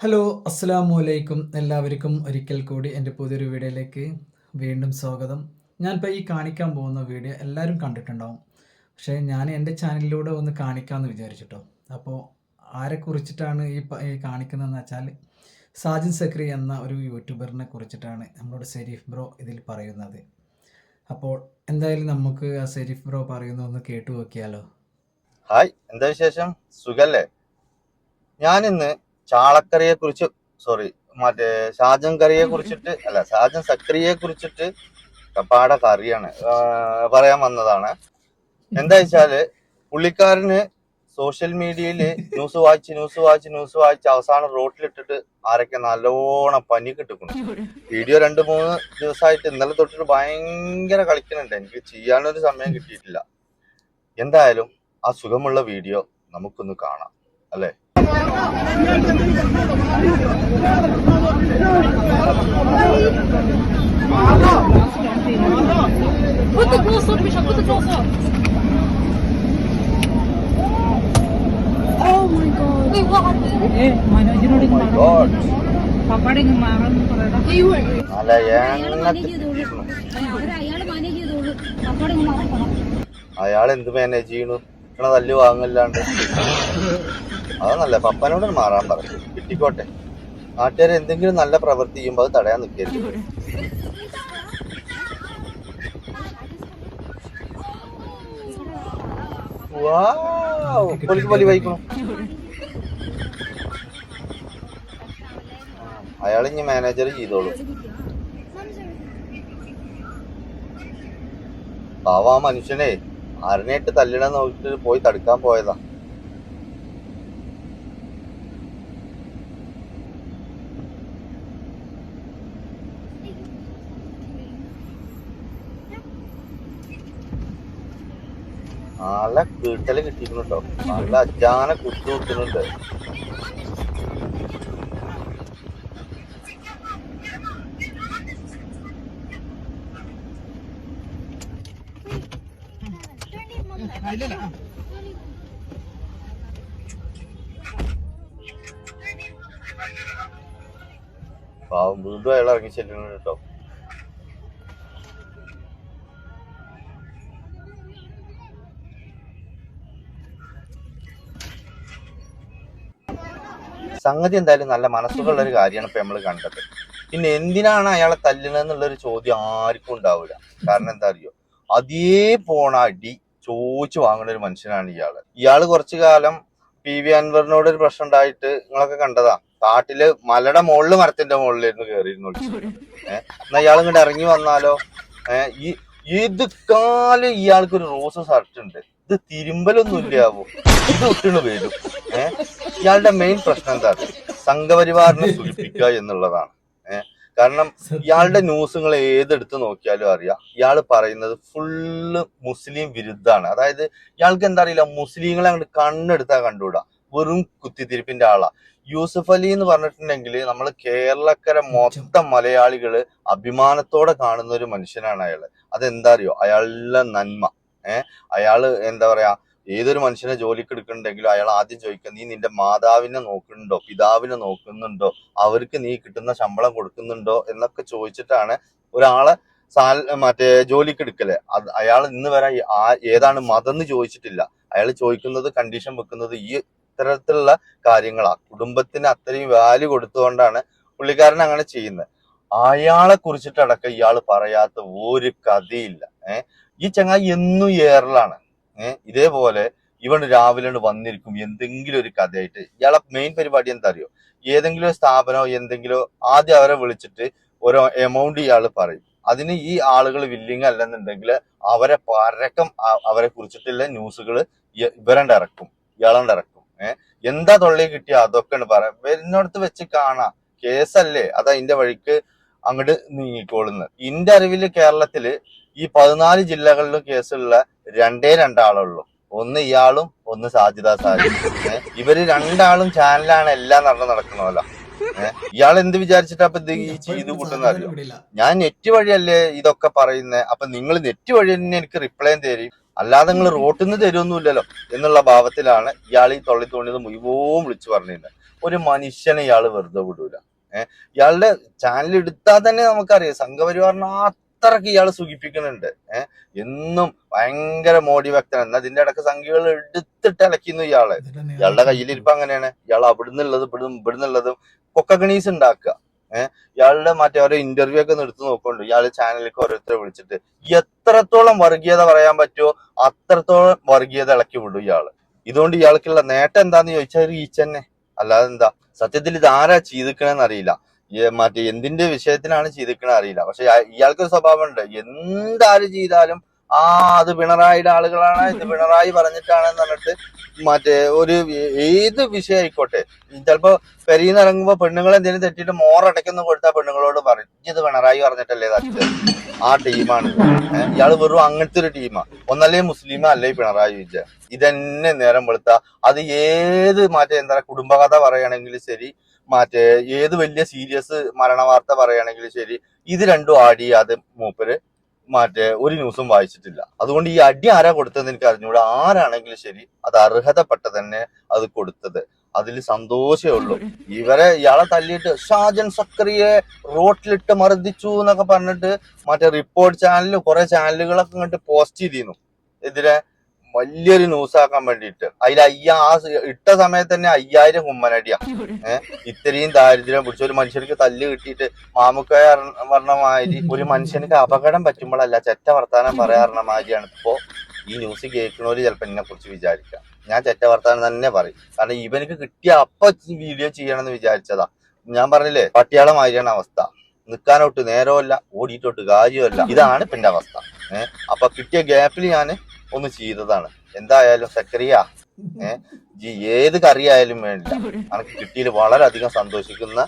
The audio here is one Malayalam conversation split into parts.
ഹലോ അസ്സലാമു അലൈക്കും എല്ലാവർക്കും ഒരിക്കൽ കൂടി എന്റെ പുതിയൊരു വീഡിയോയിലേക്ക് വീണ്ടും സ്വാഗതം. ഞാനിപ്പോൾ ഈ കാണിക്കാൻ പോകുന്ന വീഡിയോ എല്ലാവരും കണ്ടിട്ടുണ്ടാവും. പക്ഷേ ഞാൻ എന്റെ ചാനലിലൂടെ ഒന്ന് കാണിക്കാമെന്ന് വിചാരിച്ചിട്ടോ. അപ്പോൾ ആരെക്കുറിച്ചിട്ടാണ് ഈ ഈ കാണിക്കുന്നതെന്ന് വെച്ചാൽ സാജിൻ സക്രി എന്ന ഒരു യൂട്യൂബറിനെ കുറിച്ചിട്ടാണ് നമ്മളോട് സെരീഫ് ബ്രോ ഇതിൽ പറയുന്നത്. അപ്പോൾ എന്തായാലും നമുക്ക് ആ സെരീഫ് ബ്രോ പറയുന്ന ഒന്ന് കേട്ടു നോക്കിയാലോ? ഹായ് എന്താ വിശേഷം? സുഖല്ലേ? ഞാനിന്ന് ചാളക്കറിയെ കുറിച്ച് സോറി മറ്റേ ഷാജൻ കറിയെ കുറിച്ചിട്ട് അല്ല ഷാജൻ സക്രിയെ കുറിച്ചിട്ട് പാട കറിയാണ് പറയാൻ വന്നതാണ്. എന്താ വെച്ചാൽ പുള്ളിക്കാരന് സോഷ്യൽ മീഡിയയിൽ ന്യൂസ് വായിച്ച് ന്യൂസ് വായിച്ച് ന്യൂസ് വായിച്ച് അവസാനം റോട്ടിലിട്ടിട്ട് ആരൊക്കെ നല്ലോണം പനി കിട്ടുന്നു വീഡിയോ രണ്ട് മൂന്ന് ദിവസമായിട്ട് ഇന്നലെ തൊട്ടിട്ട് ഭയങ്കര കളിക്കുന്നുണ്ട് എനിക്ക് ചെയ്യാനൊരു സമയം കിട്ടിയിട്ടില്ല. എന്തായാലും ആ സുഖമുള്ള വീഡിയോ നമുക്കൊന്ന് കാണാം അല്ലെ? Oh മാനേജ് ചെയ്തോളൂ എണ്ണ അവർ അയാൾ മാനേജ് ചെയ്തോളൂ അപ്പോടെ ഇങ്ങ് മാറാൻ പോണം അയാൾ എന്ത് മാനേജ് ചെയ്യണു? തല്ല് വാങ്ങല്ലാണ്ട്. അതൊന്നല്ല പപ്പനോട് മാറാൻ പറഞ്ഞു കിട്ടിക്കോട്ടെ. നാട്ടുകാർ എന്തെങ്കിലും നല്ല പ്രവൃത്തി ചെയ്യുമ്പോൾ അത് തടയാൻ നിൽക്കരുത്. പൊലി മാനേജർ ചെയ്തോളൂ. പാവ ആ മനുഷ്യനെ ആരനെയിട്ട് തല്ലിടാൻ നോക്കിട്ട് പോയി തടുക്കാൻ പോയതാ. നല്ല കീട്ടൽ കിട്ടിയിട്ടുണ്ടോ? നല്ല അജാന കുത്തു കുത്തുന്നുണ്ട് പാവം വീണ്ടും അയാൾ ഇറങ്ങി ചെല്ലുന്നുണ്ട് കേട്ടോ. സംഗതി എന്തായാലും നല്ല മനസ്സുള്ള ഒരു കാര്യമാണ് ഇപ്പൊ നമ്മൾ കണ്ടത്. പിന്നെ എന്തിനാണ് അയാളെ തല്ലുന്നതെന്നുള്ള ഒരു ചോദ്യം ആർക്കും ഉണ്ടാവില്ല കാരണം എന്താ അറിയോ? അതേ പോണ അടി ചോദിച്ചു വാങ്ങുന്ന ഒരു മനുഷ്യനാണ് ഇയാൾ. ഇയാൾ കുറച്ചു കാലം പി വി അൻവറിനോട് ഒരു പ്രശ്നം ഉണ്ടായിട്ട് നിങ്ങളൊക്കെ കണ്ടതാ. കാട്ടിൽ മലയുടെ മുകളിൽ മരത്തിന്റെ മുകളിലായിരുന്നു കയറിയിരുന്നു ഏഹ് എന്നാ ഇയാൾ ഇങ്ങോട്ട് ഇറങ്ങി വന്നാലോ? ഏഹ് ഈ ഏത് കാലം ഇയാൾക്ക് ഒരു റോസ് ഷർട്ട് ഉണ്ട്. ഇത് തിരുമ്പലൊന്നും ഇല്ലാവോ ഇത് ഒട്ടിണ് വരും ഏഹ് ഇയാളുടെ മെയിൻ പ്രശ്നം എന്താണ്? സംഘപരിവാറിനെ സൂചിപ്പിക്കുക എന്നുള്ളതാണ്. ഏഹ് കാരണം ഇയാളുടെ ന്യൂസുകൾ ഏതെടുത്ത് നോക്കിയാലും അറിയാം. ഇയാൾ പറയുന്നത് ഫുള്ള് മുസ്ലിം വിരുദ്ധാണ് അതായത് ഇയാൾക്ക് എന്താ അറിയില്ല? മുസ്ലിങ്ങളെ അങ്ങോട്ട് കണ്ണെടുത്താ കണ്ടുകൂടാ. വെറും കുത്തിത്തിരിപ്പിന്റെ ആളാ. യൂസഫ് അലി എന്ന് പറഞ്ഞിട്ടുണ്ടെങ്കിൽ നമ്മൾ കേരളക്കര മൊത്തം മലയാളികൾ അഭിമാനത്തോടെ കാണുന്ന ഒരു മനുഷ്യനാണ് അയാൾ. അതെന്താ അറിയോ? അയാളുടെ നന്മ. ഏഹ് അയാൾ എന്താ പറയാ ഏതൊരു മനുഷ്യനെ ജോലിക്ക് എടുക്കുന്നുണ്ടെങ്കിലും അയാൾ ആദ്യം ചോദിക്കുക നീ നിന്റെ മാതാവിനെ നോക്കുന്നുണ്ടോ? പിതാവിനെ നോക്കുന്നുണ്ടോ? അവർക്ക് നീ കിട്ടുന്ന ശമ്പളം കൊടുക്കുന്നുണ്ടോ? എന്നൊക്കെ ചോദിച്ചിട്ടാണ് ഒരാളെ സാൽ മറ്റേ ജോലിക്ക് എടുക്കൽ അത് അയാൾ ഇന്ന് വരെ ഏതാണ് മതം എന്ന് ചോദിച്ചിട്ടില്ല. അയാൾ ചോദിക്കുന്നത് കണ്ടീഷൻ വെക്കുന്നത് ഈ ഇത്തരത്തിലുള്ള കാര്യങ്ങളാ. കുടുംബത്തിന് അത്രയും വാല്യൂ കൊടുത്തുകൊണ്ടാണ് പുള്ളിക്കാരൻ അങ്ങനെ ചെയ്യുന്നത്. അയാളെ കുറിച്ചിട്ടടക്കം ഇയാൾ പറയാത്ത ഒരു കഥയില്ല. ഏഹ് ഈ ചങ്ങായി എന്നും ഏറലാണ്. ഏഹ് ഇതേപോലെ ഇവൻ രാവിലെ വന്നിരിക്കും. എന്തെങ്കിലും ഒരു കഥയായിട്ട്. ഇയാളെ മെയിൻ പരിപാടി എന്താ അറിയോ ഏതെങ്കിലും ഒരു സ്ഥാപനമോ എന്തെങ്കിലും ആദ്യം അവരെ വിളിച്ചിട്ട് ഓരോ എമൗണ്ട് ഇയാൾ പറയും. അതിന് ഈ ആളുകൾ വില്ലിങ് അല്ലെന്നുണ്ടെങ്കിൽ അവരെ പരക്കം അവരെ കുറിച്ചിട്ടുള്ള ന്യൂസുകൾ ഇവരണ്ട് ഇറക്കും. ഇയാളണ്ട് ഇറക്കും. ഏഹ് എന്താ തൊള്ളി കിട്ടിയ അതൊക്കെയാണ് പറയാം. വരുന്നിടത്ത് വെച്ച് കാണാം. കേസല്ലേ? അത് അതിന്റെ വഴിക്ക് അങ്ങോട്ട് നീങ്ങിക്കോളുന്നത് ഇന്റെ അറിവിൽ കേരളത്തിൽ ഈ പതിനാല് ജില്ലകളിലും കേസുള്ള രണ്ടേ രണ്ടാളുള്ളൂ. ഒന്ന് ഇയാളും ഒന്ന് സാജിദ സാജി ഇവർ രണ്ടാളും ചാനലാണ് എല്ലാം നടന്ന് നടക്കണമല്ല ഇയാൾ എന്ത് വിചാരിച്ചിട്ടാ അപ്പൊ ഈ ചെയ്ത് കൂട്ടുന്ന അറിയോ? ഞാൻ നെറ്റ് വഴിയല്ലേ ഇതൊക്കെ പറയുന്നത് അപ്പൊ നിങ്ങൾ നെറ്റ് വഴി തന്നെ എനിക്ക് റിപ്ലൈ തരും. അല്ലാതെ നിങ്ങൾ റോട്ടിൽ നിന്ന് തരുമൊന്നുമില്ലല്ലോ എന്നുള്ള ഭാവത്തിലാണ് ഇയാൾ ഈ തൊള്ളി തോണിയത് മുഴുവൻ വിളിച്ചു പറഞ്ഞിരുന്നത് ഒരു മനുഷ്യനെ ഇയാൾ വെറുതെ വിടൂല. ഏഹ് ഇയാളുടെ ചാനൽ എടുത്താൽ തന്നെ നമുക്കറിയാം സംഘപരിവാറിനെ അത്രയ്ക്ക് ഇയാൾ സുഖിപ്പിക്കുന്നുണ്ട് ഏഹ് എന്നും ഭയങ്കര മോഡി ഭക്തൻ എന്നാ അതിന്റെ ഇടയ്ക്ക് സംഖ്യകൾ എടുത്തിട്ട് ഇളക്കുന്നു ഇയാൾ. ഇയാളുടെ കയ്യിലിരിപ്പ് അങ്ങനെയാണ്. ഇയാൾ അവിടുന്നുള്ളത് ഇവിടുന്ന് ഇവിടുന്നുള്ളതും കൊക്കഗണീസ് ഉണ്ടാക്കുക. ഏഹ് ഇയാളുടെ മറ്റേ ഓരോ ഇന്റർവ്യൂ ഒക്കെ എടുത്ത് നോക്കുന്നുണ്ട്. ഇയാൾ ചാനലിലേക്ക് ഓരോരുത്തരെ വിളിച്ചിട്ട് എത്രത്തോളം വർഗീയത പറയാൻ പറ്റുമോ അത്രത്തോളം വർഗീയത ഇളക്കി വിടും ഇയാൾ. ഇതുകൊണ്ട് ഇയാൾക്കുള്ള നേട്ടം എന്താന്ന് ചോദിച്ചാൽ റീച്ച് തന്നെ. അല്ലാതെ എന്താ സത്യത്തിൽ ഇത് ആരാ ചെയ്തിക്കണെന്ന് അറിയില്ല. മറ്റേ എന്തിന്റെ വിഷയത്തിനാണ് ചെയ്തിക്കണ അറിയില്ല. പക്ഷെ ഇയാൾക്കൊരു സ്വഭാവമുണ്ട്. എന്താരും ചെയ്താലും ആ അത് പിണറായിയുടെ ആളുകളാണ് ഇത് പിണറായി പറഞ്ഞിട്ടാണെന്ന് പറഞ്ഞിട്ട് മറ്റേ ഒരു ഏത് വിഷയം ആയിക്കോട്ടെ. ചിലപ്പോ പെരീന്ന് ഇറങ്ങുമ്പോ പെണ്ണുങ്ങൾ എന്തെങ്കിലും തെറ്റിട്ട് മോറടയ്ക്കുന്ന കൊടുത്താൽ പെണ്ണുങ്ങളോട് പറയും. ഇത് പിണറായി പറഞ്ഞിട്ടല്ലേ തച്ചത് ആ ടീമാണ്. ഇയാൾ വെറും അങ്ങനത്തെ ഒരു ടീമാ. ഒന്നല്ലേ മുസ്ലിം അല്ലേ പിണറായി വിജയൻ? ഇതന്നെ നേരം വെളുത്ത. അത് ഏത് മറ്റേ എന്താ കുടുംബകഥ പറയുകയാണെങ്കിലും ശരി മറ്റേ ഏത് വലിയ സീരിയസ് മരണ വാർത്ത പറയുകയാണെങ്കിലും ശരി ഇത് രണ്ടും ആഡ് ചെയ്യാതെ മൂപ്പര് മറ്റേ ഒരു ന്യൂസും വായിച്ചിട്ടില്ല. അതുകൊണ്ട് ഈ അടി ആരാ കൊടുത്തതെന്ന് എനിക്ക് അറിഞ്ഞൂടെ. ആരാണെങ്കിലും ശരി അത് അർഹതപ്പെട്ട തന്നെ അത് കൊടുത്തത്. അതിൽ സന്തോഷമേ ഉള്ളൂ. ഇവരെ ഇയാളെ തല്ലിയിട്ട് ഷാജൻ സക്രിയെ റോട്ടിലിട്ട് മർദ്ദിച്ചു എന്നൊക്കെ പറഞ്ഞിട്ട് മറ്റേ റിപ്പോർട്ട് ചാനലിൽ കുറെ ചാനലുകളൊക്കെ ഇങ്ങോട്ട് പോസ്റ്റ് ചെയ്തിരുന്നു. എതിരെ വലിയൊരു ന്യൂസ് ആക്കാൻ വേണ്ടിയിട്ട്. അതിൽ അയ്യാ ആ ഇട്ട സമയത്ത് തന്നെ അയ്യായിരം കുമ്മനടിയാ. ഏഹ് ഇത്രയും ദാരിദ്ര്യം പിടിച്ച ഒരു മനുഷ്യർക്ക് തല്ല് കിട്ടിയിട്ട് മാമുക്കായ വർണമാതിരി മാതിരി ഒരു മനുഷ്യനക്ക് അപകടം പറ്റുമ്പോഴല്ല ചെറ്റ വർത്താനം പറയാറുള്ള മാതിരിയാണ് ഇപ്പോ ഈ ന്യൂസ് കേൾക്കുന്നവര് ചിലപ്പോ എന്നെ കുറിച്ച് വിചാരിക്കാം. ഞാൻ ചെറ്റ വർത്താനം തന്നെ പറയും. കാരണം ഇവനക്ക് കിട്ടിയ അപ്പൊ വീഡിയോ ചെയ്യണമെന്ന് വിചാരിച്ചതാ. ഞാൻ പറഞ്ഞില്ലേ പട്ടിയാളം മാതിരിയാണ് അവസ്ഥ. നിൽക്കാനോട്ട് നേരമല്ല ഓടിയിട്ടോട്ട് കാര്യമല്ല ഇതാണ് ഇപ്പൊ അവസ്ഥ. ഏഹ് അപ്പൊ കിട്ടിയ ഗ്യാപ്പിൽ ഞാൻ ഒന്ന് ചെയ്തതാണ്. എന്തായാലും സക്രിയ. ജി ഏത് കറിയായാലും വേണ്ട. എനിക്ക് കിട്ടിയിൽ വളരെയധികം സന്തോഷിക്കുന്ന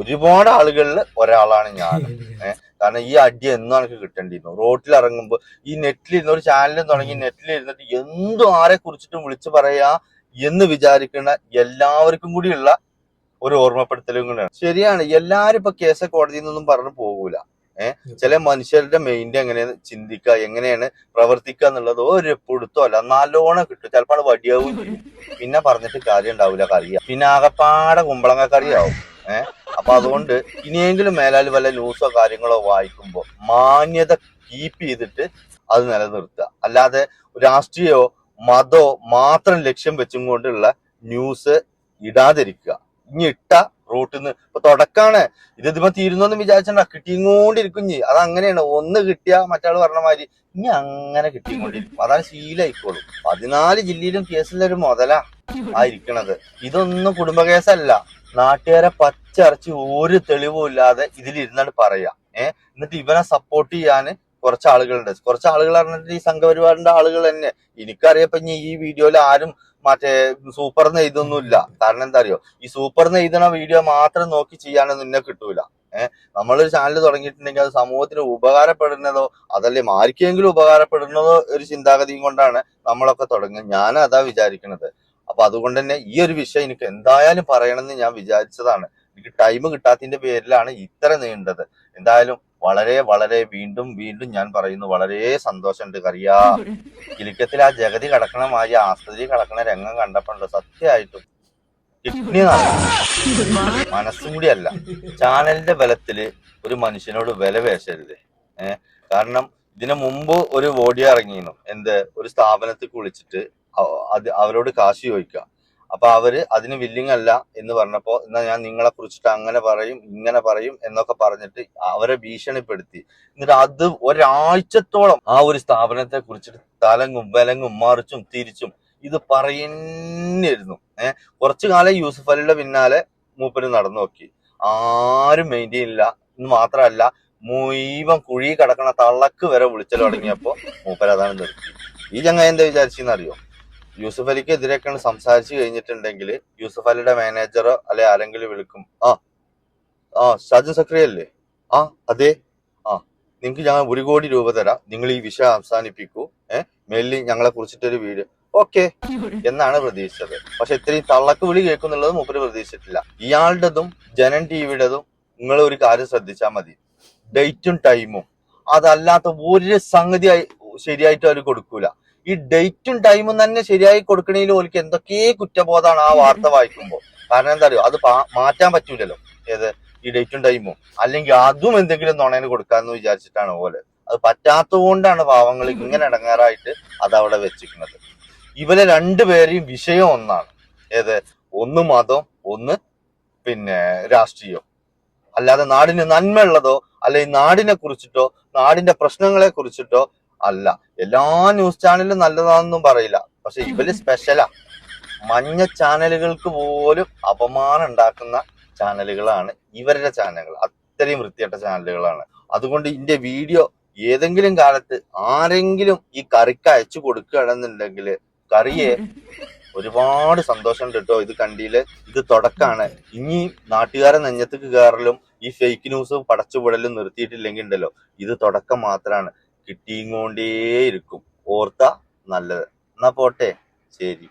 ഒരുപാട് ആളുകളിൽ ഒരാളാണ് ഞാൻ. കാരണം ഈ അടി എന്നും എനിക്ക് കിട്ടേണ്ടിയിരുന്നു. റോട്ടിൽ ഇറങ്ങുമ്പോൾ ഈ നെറ്റിലിരുന്ന് ഒരു ചാനലും തുടങ്ങി നെറ്റിലിരുന്നിട്ട് എന്തും ആരെ കുറിച്ചിട്ടും വിളിച്ചു പറയാ എന്ന് വിചാരിക്കുന്ന എല്ലാവർക്കും കൂടിയുള്ള ഒരു ഓർമ്മപ്പെടുത്തലും കൂടെയാണ്. ശരിയാണ്. എല്ലാരും ഇപ്പൊ കേസ് കോടതിയിൽ നിന്നൊന്നും പറഞ്ഞു പോകൂല. ചില മനുഷ്യരുടെ മൈൻഡ് എങ്ങനെയാണ് ചിന്തിക്കുക എങ്ങനെയാണ് പ്രവർത്തിക്കുക എന്നുള്ളത് ഒരു അല്ല. നല്ലോണം കിട്ടും. ചിലപ്പോൾ വടിയാവും പിന്നെ പറഞ്ഞിട്ട് കാര്യം ഉണ്ടാവില്ല കറിയാ പിന്നെ ആകപ്പാടെ കുമ്പളങ്ങ കറിയാവും ഏഹ് അപ്പൊ അതുകൊണ്ട് ഇനിയെങ്കിലും മേലാൽ വല്ല ന്യൂസോ കാര്യങ്ങളോ വായിക്കുമ്പോൾ മാന്യത കീപ്പ് ചെയ്തിട്ട് അത് നിലനിർത്തുക. അല്ലാതെ രാഷ്ട്രീയമോ മതോ മാത്രം ലക്ഷ്യം വെച്ചും കൊണ്ടുള്ള ന്യൂസ് ഇടാതിരിക്കുക. ഇനി ഇട്ട റൂട്ടിൽ നിന്ന് ഇപ്പൊ തുടക്കാണ്. ഇത് ഇതിപ്പോ തീരുന്നോന്ന് വിചാരിച്ചാ കിട്ടിക്കൊണ്ടിരിക്കും ചെയ്യും അത് അങ്ങനെയാണ്. ഒന്ന് കിട്ടിയ മറ്റാൾ പറഞ്ഞ മാതിരി ഇനി അങ്ങനെ കിട്ടിക്കൊണ്ടിരിക്കും. അതാണ് ശീലമായിക്കോളും പതിനാല് ജില്ലയിലും കേസിലൊരു മുതലാ ആയിരിക്കണത്. ഇതൊന്നും കുടുംബ കേസല്ല നാട്ടുകാരെ പച്ചറച്ച് ഒരു തെളിവും ഇല്ലാതെ ഇതിലിരുന്നാണ് പറയാ. ഏഹ് എന്നിട്ട് ഇവനെ സപ്പോർട്ട് ചെയ്യാന് കുറച്ച് ആളുകളുണ്ട് കുറച്ച് ആളുകൾ പറഞ്ഞിട്ട് ഈ സംഘപരിവാറിന്റെ ആളുകൾ തന്നെ. എനിക്കറിയപ്പോ ഈ വീഡിയോയിൽ ആരും മറ്റേ സൂപ്പർ എഴുതൊന്നുമില്ല കാരണം എന്താ അറിയോ? ഈ സൂപ്പർ എഴുതണ വീഡിയോ മാത്രം നോക്കി ചെയ്യാനൊന്നും നിന്നെ കിട്ടൂല. ഏഹ് നമ്മളൊരു ചാനൽ തുടങ്ങിയിട്ടുണ്ടെങ്കിൽ അത് സമൂഹത്തിന് ഉപകാരപ്പെടുന്നതോ അതല്ലേ ആർക്കെങ്കിലും ഉപകാരപ്പെടുന്നതോ ഒരു ചിന്താഗതിയും കൊണ്ടാണ് നമ്മളൊക്കെ തുടങ്ങുന്നത് ഞാൻ അതാ വിചാരിക്കുന്നത് അപ്പൊ അതുകൊണ്ട് തന്നെ ഈ ഒരു വിഷയം എനിക്ക് എന്തായാലും പറയണമെന്ന് ഞാൻ വിചാരിച്ചതാണ്. എനിക്ക് ടൈം കിട്ടാത്തതിന്റെ പേരിലാണ് ഇത്ര നീണ്ടത്. എന്തായാലും വളരെ വളരെ വീണ്ടും വീണ്ടും ഞാൻ പറയുന്നു വളരെ സന്തോഷമുണ്ട് കറിയാ. കിലിക്കത്തിൽ ആ ജഗതി കടക്കണ മാതിരി ആസ്പത്രി കടക്കണ രംഗം കണ്ടപ്പോണ്ട് സത്യമായിട്ടും കിഡ്നി മനസ്സും കൂടിയല്ല ചാനലിന്റെ ബലത്തിൽ ഒരു മനുഷ്യനോട് വില പേശരുത്. കാരണം ഇതിനു മുമ്പ് ഒരു ഓഡിയോ ഇറങ്ങിയിരുന്നു. എന്ത്? ഒരു സ്ഥാപനത്തിൽ കുളിച്ചിട്ട് അവരോട് കാശ് ചോദിക്കുക. അപ്പൊ അവർ അതിന് വില്ലിങ് അല്ല എന്ന് പറഞ്ഞപ്പോ എന്നാ ഞാൻ നിങ്ങളെ കുറിച്ചിട്ട് അങ്ങനെ പറയും ഇങ്ങനെ പറയും എന്നൊക്കെ പറഞ്ഞിട്ട് അവരെ ഭീഷണിപ്പെടുത്തി. എന്നിട്ട് അത് ഒരാഴ്ചത്തോളം ആ ഒരു സ്ഥാപനത്തെ കുറിച്ചിട്ട് തലങ്ങും വിലങ്ങും മറിച്ചും തിരിച്ചും ഇത് പറയുന്നിരുന്നു. ഏഹ് കുറച്ചു കാലം യൂസഫ് അലിയുടെ പിന്നാലെ മൂപ്പര് നടന്നു നോക്കി. ആരും മെയിന്റെയിൻ ഇല്ല. എന്ന് മാത്രമല്ല മുഴുവൻ കുഴി കിടക്കണ തള്ളക്ക് വരെ വിളിച്ചൽ തുടങ്ങിയപ്പോ മൂപ്പര് അതാണ് നിർത്തി ഈ ചങ്ങ എന്താ വിചാരിച്ചെന്ന് അറിയോ? യൂസഫ് അലിക്ക് എതിരെയൊക്കെയാണ് സംസാരിച്ചു കഴിഞ്ഞിട്ടുണ്ടെങ്കിൽ യൂസഫ് അലിയുടെ മാനേജറോ അല്ലെ ആരെങ്കിലും വിളിക്കും. ആ ആ ഷാജു സക്രി അല്ലേ? ആ അതെ. ആ നിങ്ങൾക്ക് ഞങ്ങൾ ഒരു കോടി രൂപ തരാം. നിങ്ങൾ ഈ വിഷയം അവസാനിപ്പിക്കൂ. ഏഹ് മേലിൽ ഞങ്ങളെ കുറിച്ചിട്ടൊരു വീഡിയോ. ഓക്കെ. എന്നാണ് പ്രതീക്ഷിച്ചത്. പക്ഷെ ഇത്രയും തള്ളക്ക് വിളി കേൾക്കുന്നുള്ളത് മൂപ്പര് പ്രതീക്ഷിച്ചിട്ടില്ല. ഇയാളുടേതും ജനൻ ടിവിയുടേതും നിങ്ങൾ ഒരു കാര്യം ശ്രദ്ധിച്ചാൽ മതി. ഡേറ്റും ടൈമും. അതല്ലാത്ത ഒരു സംഗതി ശരിയായിട്ട് അവർ കൊടുക്കൂല. ഈ ഡേറ്റും ടൈമും തന്നെ ശരിയായി കൊടുക്കണേലും ഓലിക്ക് എന്തൊക്കെ കുറ്റബോധമാണ് ആ വാർത്ത വായിക്കുമ്പോൾ കാരണം എന്താ അറിയോ? അത് മാറ്റാൻ പറ്റൂലല്ലോ. ഏത്? ഈ ഡേറ്റും ടൈമും അല്ലെങ്കിൽ അതും എന്തെങ്കിലും നുണേന് കൊടുക്കാന്ന് വിചാരിച്ചിട്ടാണ് ഓൽ. അത് പറ്റാത്തതുകൊണ്ടാണ് പാവങ്ങൾ ഇങ്ങനെ ഇടങ്ങാറായിട്ട് അത് അവിടെ വെച്ചിരിക്കുന്നത്. ഇവരെ രണ്ടുപേരെയും വിഷയം ഒന്നാണ്. ഏത്? ഒന്ന് മതം ഒന്ന് പിന്നെ രാഷ്ട്രീയം. അല്ലാതെ നാടിന് നന്മയുള്ളതോ അല്ലെങ്കിൽ നാടിനെ കുറിച്ചിട്ടോ നാടിന്റെ പ്രശ്നങ്ങളെ കുറിച്ചിട്ടോ അല്ല. എല്ലാ ന്യൂസ് ചാനലും നല്ലതാണെന്നും പറയില്ല. പക്ഷെ ഇവർ സ്പെഷ്യലാ മഞ്ഞ ചാനലുകൾക്ക് പോലും അപമാനം ഉണ്ടാക്കുന്ന ചാനലുകളാണ് ഇവരുടെ ചാനലുകൾ. അത്രയും വൃത്തികെട്ട ചാനലുകളാണ്. അതുകൊണ്ട് ഇതിന്റെ വീഡിയോ ഏതെങ്കിലും കാലത്ത് ആരെങ്കിലും ഈ കറിക്ക് അയച്ചു കൊടുക്കുകയാണെന്നുണ്ടെങ്കിൽ കറിയെ ഒരുപാട് സന്തോഷം കേട്ടോ. ഇത് കണ്ടിയിൽ ഇത് തുടക്കാണ്. ഇനി നാട്ടുകാരെ നെഞ്ഞത്തേക്ക് കയറലും ഈ ഫേക്ക് ന്യൂസ് പടച്ചുപടലും നിർത്തിയിട്ടില്ലെങ്കിൽ ഉണ്ടല്ലോ ഇത് തുടക്കം മാത്രമാണ് കിട്ടിയും കൊണ്ടേയിരിക്കും. ഓർത്ത നല്ലത്. എന്നാ പോട്ടെ. ശരി.